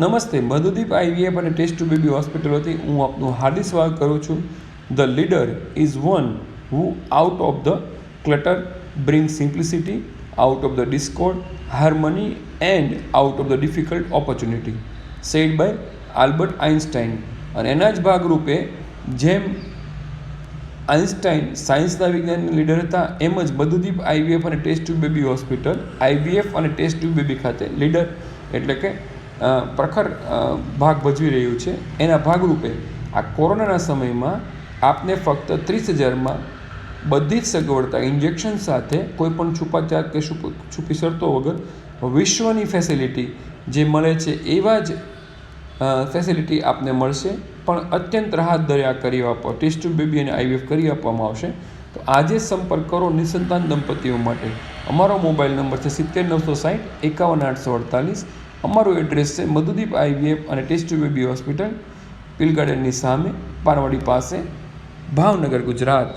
નમસ્તે, મધુદીપ આઈવીએફ અને test two baby hospital વતી હું આપનું હાર્દિક સ્વાગત કરું છું. The leader is one who out of the clutter bring simplicity, out of the discord, harmony, and out of the difficult opportunity. Said by Albert Einstein અને એના જ ભાગરૂપે જેમ આઇન્સ્ટાઈન સાયન્સના વિજ્ઞાનના લીડર હતા, એમ જ મધુદીપ આઈવીએફ અને test tube baby hospital IVF અને ટેસ્ટ ટ્યુબ બેબી ખાતે લીડર એટલે કે પ્રખર ભાગ ભજવી રહ્યું છે. એના ભાગરૂપે આ કોરોનાના સમયમાં આપને ફક્ત ત્રીસ હજારમાં બધી જ સગવડતા, ઇન્જેક્શન સાથે કોઈ પણ છૂપાચાટ કે છુપ શરતો વગર વિશ્વની ફેસિલિટી જે મળે છે એવા જ ફેસિલિટી આપને મળશે. પણ અત્યંત રાહત દરિયા કરી આપવા ટેસ્ટ બેબી અને આઈવીએફ કરી આપવામાં આવશે. તો આજે સંપર્ક કરો નિસંતાન દંપતીઓ માટે. અમારો મોબાઈલ નંબર છે સિત્તેર નવસો સાઠ એકાવન આઠસો અડતાલીસ. અમારું એડ્રેસ છે મધુદીપ આઈવીએફ અને ટેસ્ટ બેબી હોસ્પિટલ પિલગાર્ડનની સામે પારવાડી પાસે, ભાવનગર, ગુજરાત.